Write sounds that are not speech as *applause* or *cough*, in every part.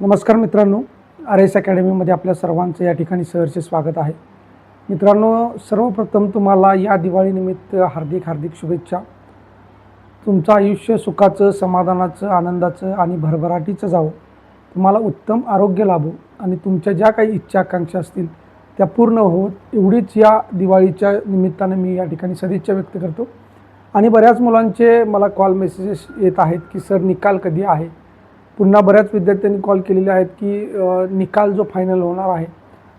नमस्कार मित्रांनो R S अकॅडमीमध्ये आपल्या सर्वांचं या ठिकाणी सहर्ष स्वागत आहे. मित्रांनो सर्वप्रथम तुम्हाला या दिवाळीनिमित्त हार्दिक हार्दिक शुभेच्छा. तुमचं आयुष्य सुखाचं समाधानाचं आनंदाचं आणि भरभराटीचं जावं. तुम्हाला उत्तम आरोग्य लाभो आणि तुमच्या ज्या काही इच्छा आकांक्षा असतील त्या पूर्ण होत एवढीच या दिवाळीच्या निमित्तानं मी या ठिकाणी सदिच्छा व्यक्त करतो. आणि बऱ्याच मुलांचे मला कॉल मेसेजेस येत आहेत की सर निकाल कधी आहे? पुन्हा बऱ्याच विद्यार्थ्यांनी कॉल केलेले आहेत की निकाल जो फायनल होणार आहे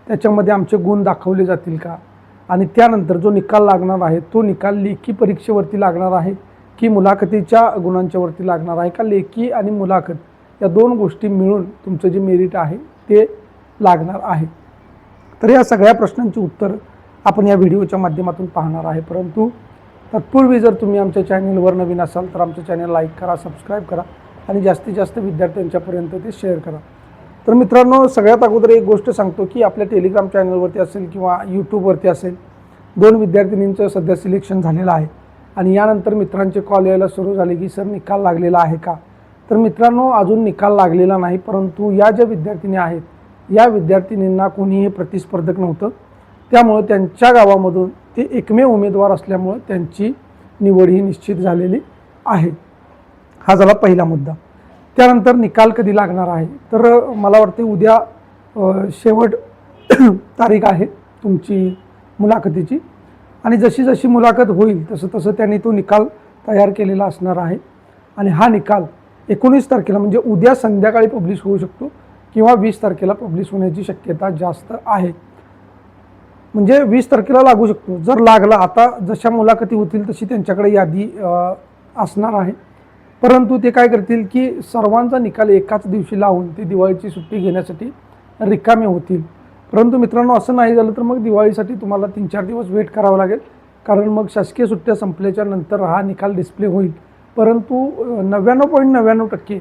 त्याच्यामध्ये आमचे गुण दाखवले जातील का? आणि त्यानंतर जो निकाल लागणार आहे तो निकाल लेखी परीक्षेवरती लागणार आहे की मुलाखतीच्या गुणांच्यावरती लागणार आहे? का लेखी आणि मुलाखत या दोन गोष्टी मिळून तुमचं जे मेरिट आहे ते लागणार आहे? तर या सगळ्या प्रश्नांची उत्तर आपण या व्हिडिओच्या माध्यमातून पाहणार आहे. परंतु तत्पूर्वी जर तुम्ही आमच्या चॅनलवर नवीन असाल तर आमचं चॅनल लाईक करा सबस्क्राईब करा. आणि जास्तीत जास्त विद्यार्थ्यांच्यापर्यंत ते शेअर करा. तर मित्रांनो सगळ्यात अगोदर एक गोष्ट सांगतो की आपल्या टेलिग्राम चॅनलवरती असेल किंवा यूट्यूबवरती असेल दोन विद्यार्थिनींचं सध्या सिलेक्शन झालेलं आहे. आणि यानंतर मित्रांचे कॉल यायला सुरू झाले की सर निकाल लागलेला आहे का? तर मित्रांनो अजून निकाल लागलेला नाही परंतु या ज्या विद्यार्थिनी आहेत या विद्यार्थिनींना कोणीही प्रतिस्पर्धक नव्हतं. त्यामुळं त्यांच्या गावामधून ते एकमेव उमेदवार असल्यामुळं त्यांची निवड ही निश्चित झालेली आहे. हा झाला पहिला मुद्दा. त्यानंतर निकाल कधी लागणार आहे? तर मला वाटते उद्या शेवट *clears throat* तारीख आहे तुमची मुलाखतीची. आणि जशी जशी मुलाखत होईल तसं तसं त्यांनी तो निकाल तयार केलेला असणार आहे. आणि हा निकाल एकोणीस तारखेला म्हणजे उद्या संध्याकाळी पब्लिश होऊ शकतो किंवा वीस तारखेला पब्लिश होण्याची शक्यता जास्त आहे. म्हणजे वीस तारखेला लागू शकतो. जर लागला आता जशा मुलाखती होतील तशी त्यांच्याकडे यादी असणार आहे. परंतु ते काय करतील की सर्वांचा निकाल एकाच दिवशी लावून ते दिवाळीची सुट्टी घेण्यासाठी रिकामे होतील. परंतु मित्रांनो असं नाही झालं तर मग दिवाळीसाठी तुम्हाला तीन चार दिवस वेट करावं लागेल. कारण मग शासकीय सुट्ट्या संपल्याच्या नंतर हा निकाल डिस्प्ले होईल. परंतु नव्याण्णव पॉईंट नव्याण्णव टक्के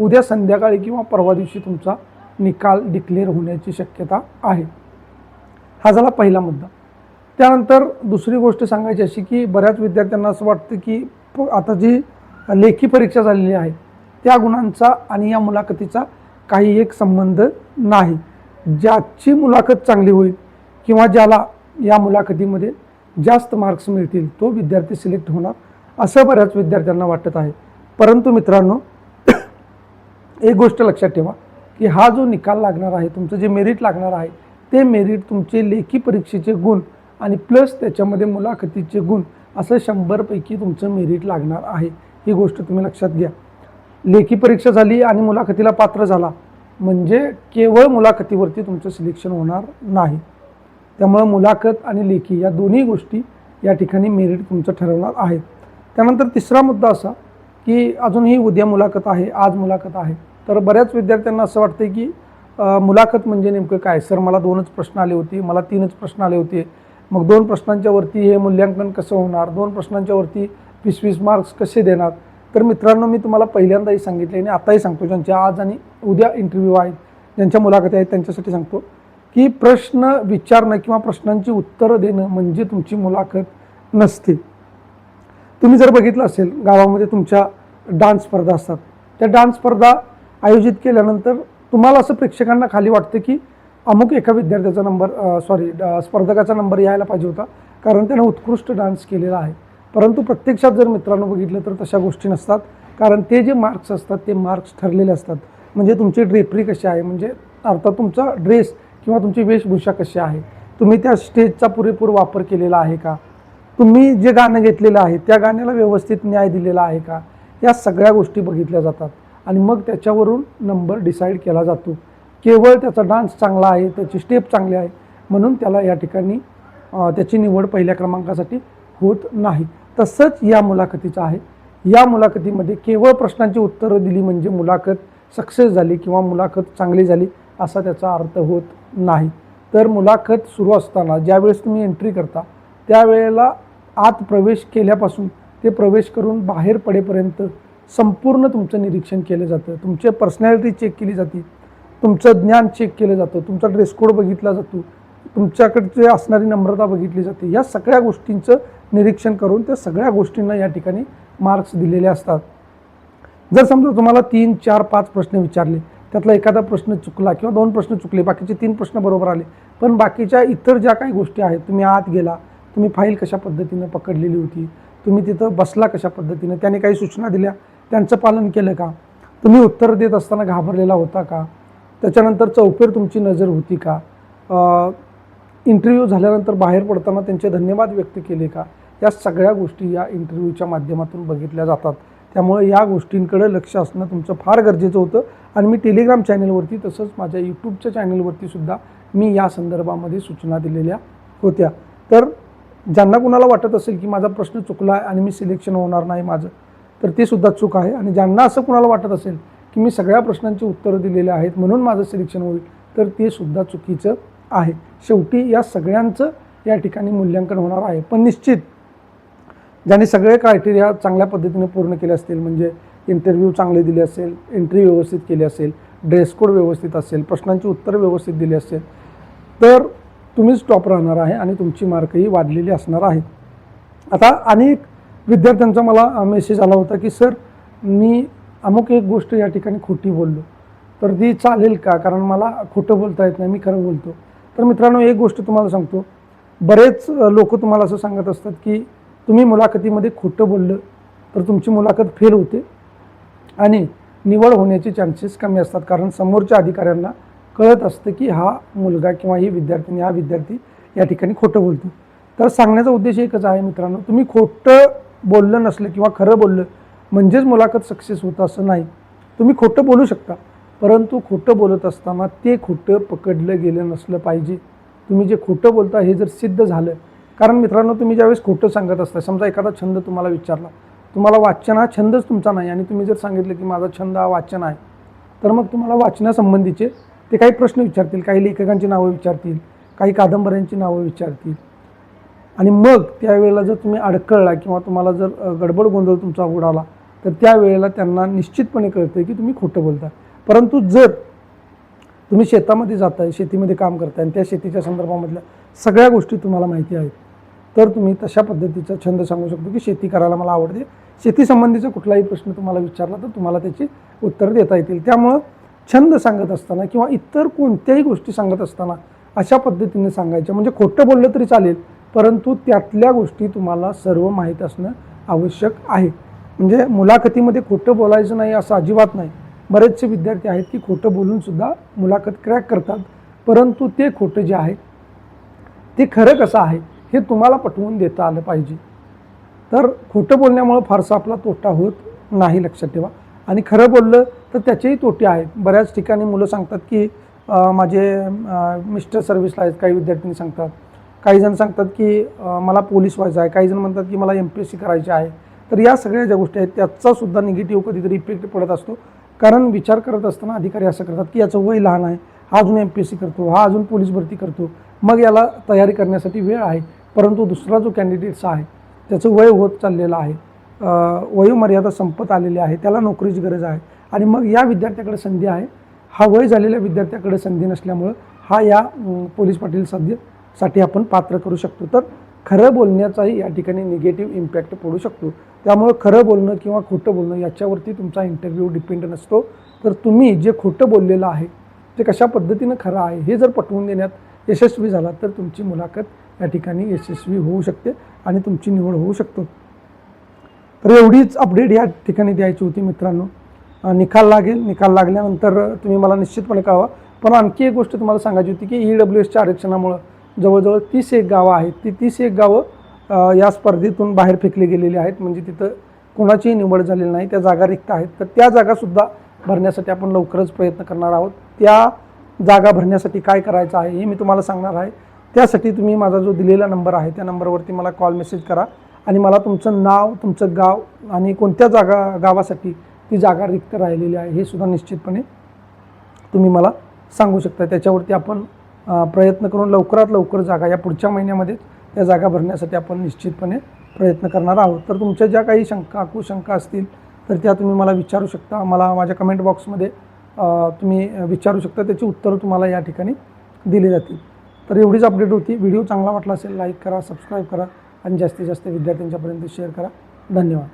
उद्या संध्याकाळी किंवा परवा दिवशी तुमचा निकाल डिक्लेअर होण्याची शक्यता आहे. हा झाला पहिला मुद्दा. त्यानंतर दुसरी गोष्ट सांगायची अशी की बऱ्याच विद्यार्थ्यांना असं वाटतं की प- आता जी लेखी परीक्षा झालेली आहे. त्या गुणांचा आणि या मुलाखतीचा काही एक संबंध नाही. ज्याची मुलाखत चांगली होईल किंवा ज्याला या मुलाखतीमध्ये जास्त मार्क्स मिळतील तो विद्यार्थी सिलेक्ट होणार असं बऱ्याच विद्यार्थ्यांना वाटत आहे. परंतु मित्रांनो *clears throat* एक गोष्ट लक्षात ठेवा की हा जो निकाल लागणार आहे तुमचं जे मेरिट लागणार आहे ते मेरिट तुमचे लेखी परीक्षेचे गुण आणि प्लस त्याच्यामध्ये मुलाखतीचे गुण असं शंभरपैकी तुमचं मेरिट लागणार आहे. ही गोष्ट तुम्ही लक्षात घ्या. लेखी परीक्षा झाली आणि मुलाखतीला पात्र झाला. म्हणजे केवळ मुलाखतीवरती तुमचं सिलेक्शन होणार नाही. त्यामुळं मुलाखत आणि लेखी या दोन्ही गोष्टी या ठिकाणी मेरिट तुमचं ठरवणार आहेत. त्यानंतर तिसरा मुद्दा असा की अजूनही उद्या मुलाखत आहे आज मुलाखत आहे. तर बऱ्याच विद्यार्थ्यांना असं वाटतं की मुलाखत म्हणजे नेमकं काय? सर मला दोनच प्रश्न आले होते मला तीनच प्रश्न आले होते. मग दोन प्रश्नांच्या वरती हे मूल्यांकन कसं होणार? दोन प्रश्नांच्या वरती वीस वीस मार्क्स कसे देणार? तर मित्रांनो मी तुम्हाला पहिल्यांदाही सांगितले आणि आताही सांगतो ज्यांच्या आज आणि उद्या इंटरव्ह्यू आहेत ज्यांच्या मुलाखती आहेत त्यांच्यासाठी सांगतो की प्रश्न विचारणं किंवा प्रश्नांची उत्तरं देणं म्हणजे तुमची मुलाखत नसते. तुम्ही जर बघितलं असेल गावामध्ये तुमच्या डान्स स्पर्धा असतात. त्या डान्स स्पर्धा आयोजित केल्यानंतर तुम्हाला असं प्रेक्षकांना खाली वाटतं की अमुक एका विद्यार्थ्याचा नंबर सॉरी स्पर्धकाचा नंबर यायला पाहिजे होता कारण त्यानं उत्कृष्ट डान्स केलेला आहे. परंतु प्रत्यक्षात जर मित्रांनो बघितलं तर तशा गोष्टी नसतात. कारण ते जे मार्क्स असतात ते मार्क्स ठरलेले असतात. म्हणजे तुमची ड्रेपरी कशी आहे? म्हणजे अर्थात तुमचा ड्रेस किंवा तुमची वेशभूषा कशी आहे? तुम्ही त्या स्टेजचा पुरेपूर वापर केलेला आहे का? तुम्ही जे गाणं घेतलेलं आहे त्या गाण्याला व्यवस्थित न्याय दिलेला आहे का? या सगळ्या गोष्टी बघितल्या जातात. आणि मग त्याच्यावरून नंबर डिसाईड केला जातो. केवळ त्याचा डान्स चांगला आहे त्याची स्टेप चांगली आहे म्हणून त्याला या ठिकाणी त्याची निवड पहिल्या क्रमांकासाठी होत नाही. तसंच या मुलाखतीचं आहे. या मुलाखतीमध्ये केवळ प्रश्नांची उत्तरं दिली म्हणजे मुलाखत सक्सेस झाली किंवा मुलाखत चांगली झाली असा त्याचा अर्थ होत नाही. तर मुलाखत सुरू असताना ज्यावेळेस तुम्ही एंट्री करता त्यावेळेला आत प्रवेश केल्यापासून ते प्रवेश करून बाहेर पडेपर्यंत संपूर्ण तुमचं निरीक्षण केलं जातं. तुमची पर्सनॅलिटी चेक केली जाते. तुमचं ज्ञान चेक केलं जातं. तुमचा ड्रेस कोड बघितला जातो. तुमच्याकडचे असणारी नम्रता बघितली जाते. या सगळ्या गोष्टींचं निरीक्षण करून त्या सगळ्या गोष्टींना या ठिकाणी मार्क्स दिलेले असतात. जर समजा तुम्हाला तीन चार पाच प्रश्न विचारले त्यातला एखादा प्रश्न चुकला किंवा दोन प्रश्न चुकले बाकीचे तीन प्रश्न बरोबर आले पण बाकीच्या इतर ज्या काही गोष्टी आहेत तुम्ही आत गेला तुम्ही फाईल कशा पद्धतीनं पकडलेली होती तुम्ही तिथं बसला कशा पद्धतीनं त्याने काही सूचना दिल्या त्यांचं पालन केलं का तुम्ही उत्तर देत असताना घाबरलेला होता का त्याच्यानंतर चौफेर तुमची नजर होती का इंटरव्ह्यू झाल्यानंतर बाहेर पडताना त्यांचे धन्यवाद व्यक्त केले का? या सगळ्या गोष्टी या इंटरव्ह्यूच्या माध्यमातून बघितल्या जातात. त्यामुळे या गोष्टींकडे लक्ष असणं तुमचं फार गरजेचं होतं. आणि मी टेलिग्राम चॅनलवरती तसंच माझ्या यूट्यूबच्या चॅनलवरती सुद्धा मी या संदर्भामध्ये सूचना दिलेल्या होत्या. तर ज्यांना कुणाला वाटत असेल की माझा प्रश्न चुकला आहे आणि मी सिलेक्शन होणार नाही माझं तर ते सुद्धा चूक आहे. आणि ज्यांना असं कुणाला वाटत असेल की मी सगळ्या प्रश्नांची उत्तरं दिलेली आहेत म्हणून माझं सिलेक्शन होईल तर ते सुद्धा चुकीचं आहे. शेवटी या सगळ्यांचं या ठिकाणी मूल्यांकन होणार आहे. पण निश्चित ज्यांनी सगळे क्रायटेरिया चांगल्या पद्धतीने पूर्ण केले असतील म्हणजे इंटरव्ह्यू चांगले दिले असेल एंट्री व्यवस्थित केली असेल ड्रेस कोड व्यवस्थित असेल प्रश्नांची उत्तरं व्यवस्थित दिली असेल तर तुम्हीच टॉप राहणार आहे आणि तुमची मार्कही वाढलेली असणार आहे. आता अनेक विद्यार्थ्यांचा मला मेसेज आला होता की सर मी अमुक एक गोष्ट या ठिकाणी खोटी बोललो. तर ती चालेल का? कारण मला खोटं बोलता येत नाही मी खरं बोलतो. तर मित्रांनो एक गोष्ट तुम्हाला सांगतो. बरेच लोक तुम्हाला असं सांगत असतात की तुम्ही मुलाखतीमध्ये खोटं बोललं तर तुमची मुलाखत फेल होते आणि निवड होण्याचे चान्सेस कमी असतात. कारण समोरच्या अधिकाऱ्यांना कळत असतं की हा मुलगा किंवा ही विद्यार्थिनी हा विद्यार्थी या ठिकाणी खोटं बोलतो तर सांगण्याचा उद्देश एकच आहे मित्रांनो तुम्ही खोटं बोललं नसलं किंवा खरं बोललं म्हणजेच मुलाखत सक्सेस होतं असं नाही. तुम्ही खोटं बोलू शकता. परंतु खोटं बोलत असताना ते खोटं पकडलं गेलं नसलं पाहिजे. तुम्ही जे खोटं बोलता हे जर सिद्ध झालं कारण मित्रांनो तुम्ही ज्यावेळेस खोटं सांगत असता समजा एखादा छंद तुम्हाला विचारला तुम्हाला वाचन हा छंदच तुमचा नाही आणि तुम्ही जर सांगितलं की माझा छंद हा वाचन आहे तर मग तुम्हाला वाचनासंबंधीचे ते काही प्रश्न विचारतील काही लेखकांची नावं विचारतील काही कादंबऱ्यांची नावं विचारतील. आणि मग त्यावेळेला जर तुम्ही अडकळला किंवा तुम्हाला जर गडबड गोंधळ तुमचा उडाला तर त्यावेळेला त्यांना निश्चितपणे कळतं की तुम्ही खोटं बोलता परंतु जर तुम्ही शेतामध्ये जाताय शेतीमध्ये काम करताय आणि त्या शेतीच्या संदर्भामधल्या सगळ्या गोष्टी तुम्हाला माहिती आहेत तर तुम्ही तशा पद्धतीचा छंद सांगू शकतो की शेती करायला मला आवडते. शेतीसंबंधीचा कुठलाही प्रश्न तुम्हाला विचारला तर तुम्हाला त्याची उत्तर देता येतील. त्यामुळं छंद सांगत असताना किंवा इतर कोणत्याही गोष्टी सांगत असताना अशा पद्धतीने सांगायच्या. म्हणजे खोटं बोललं तरी चालेल परंतु त्यातल्या गोष्टी तुम्हाला सर्व माहीत असणं आवश्यक आहे. म्हणजे मुलाखतीमध्ये खोटं बोलायचं नाही असं अजिबात नाही. बरेचसे विद्यार्थी आहेत की खोटं बोलूनसुद्धा मुलाखत क्रॅक करतात परंतु ते खोटं जे आहे ते खरं कसं आहे हे तुम्हाला पटवून देता आलं पाहिजे. तर खोटं बोलण्यामुळं फारसा आपला तोटा होत नाही लक्षात ठेवा. आणि खरं बोललं तर त्याचेही तोटे आहेत. बऱ्याच ठिकाणी मुलं सांगतात की माझे मिस्टर सर्व्हिसला आहेत काही विद्यार्थ्यांनी सांगतात. काही जण सांगतात की मला पोलीस व्हायचं आहे. काही जण म्हणतात की मला एम पी एस सी करायची आहे. तर या सगळ्या ज्या गोष्टी आहेत त्याचासुद्धा निगेटिव्ह कधीतरी इफेक्ट पडत असतो. कारण विचार करत असताना अधिकारी असं करतात की याचं वय लहान आहे हा अजून एम पी एस सी करतो हा अजून पोलीस भरती करतो मग याला तयारी करण्यासाठी वेळ आहे परंतु दुसरा जो कॅन्डिडेट्स आहे त्याचं वय होत चाललेलं आहे वयोमर्यादा संपत आलेली आहे त्याला नोकरीची गरज आहे आणि मग या विद्यार्थ्याकडे संधी आहे. हा वय झालेल्या विद्यार्थ्याकडे संधी नसल्यामुळं हा या पोलीस पाटील सध्यासाठी आपण पात्र करू शकतो. तर खरं बोलण्याचाही या ठिकाणी निगेटिव्ह इम्पॅक्ट पडू शकतो. त्यामुळं खरं बोलणं किंवा खोटं बोलणं याच्यावरती तुमचा इंटरव्ह्यू डिपेंड नसतो. तर तुम्ही जे खोटं बोललेलं आहे ते कशा पद्धतीनं खरं आहे हे जर पटवून देण्यात यशस्वी झाला तर तुमची मुलाखत या ठिकाणी यशस्वी होऊ शकते आणि तुमची निवड होऊ शकतो. तर एवढीच अपडेट या ठिकाणी द्यायची होती मित्रांनो. निकाल लागेल. निकाल लागल्यानंतर तुम्ही मला निश्चितपणे कळवा. पण आणखी एक गोष्ट तुम्हाला सांगायची होती की ई डब्ल्यू एसच्या आरक्षणामुळं जवळजवळ तीस एक गावं आहेत. ती तीस एक गावं या स्पर्धेतून बाहेर फेकली गेलेली आहेत. म्हणजे तिथं कोणाचीही निवड झालेली नाही. त्या जागा रिक्त आहेत. तर त्या जागासुद्धा भरण्यासाठी आपण लवकरच प्रयत्न करणार आहोत. त्या जागा भरण्यासाठी काय करायचं आहे हे मी तुम्हाला सांगणार आहे. त्यासाठी तुम्ही माझा जो दिलेला नंबर आहे त्या नंबरवरती मला कॉल मेसेज करा आणि मला तुमचं नाव तुमचं गाव आणि कोणत्या जागा गावासाठी ती जागा रिक्त राहिलेली आहे हे सुद्धा निश्चितपणे तुम्ही मला सांगू शकता. त्याच्यावरती आपण प्रयत्न करून लवकरात लवकर जागा या पुढच्या महिन्यामध्ये त्या जागा भरण्यासाठी आपण निश्चितपणे प्रयत्न करणार आहोत. तर तुमच्या ज्या काही शंका कुशंका असतील तर त्या तुम्ही मला विचारू शकता. मला माझ्या कमेंट बॉक्समध्ये तुम्ही विचारू शकता. त्याची उत्तरं तुम्हाला या ठिकाणी दिली जातील. तर एवढीच अपडेट होती. व्हिडिओ चांगला वाटला असेल लाईक करा सबस्क्राईब करा आणि जास्तीत जास्त विद्यार्थ्यांच्यापर्यंत शेअर करा. धन्यवाद.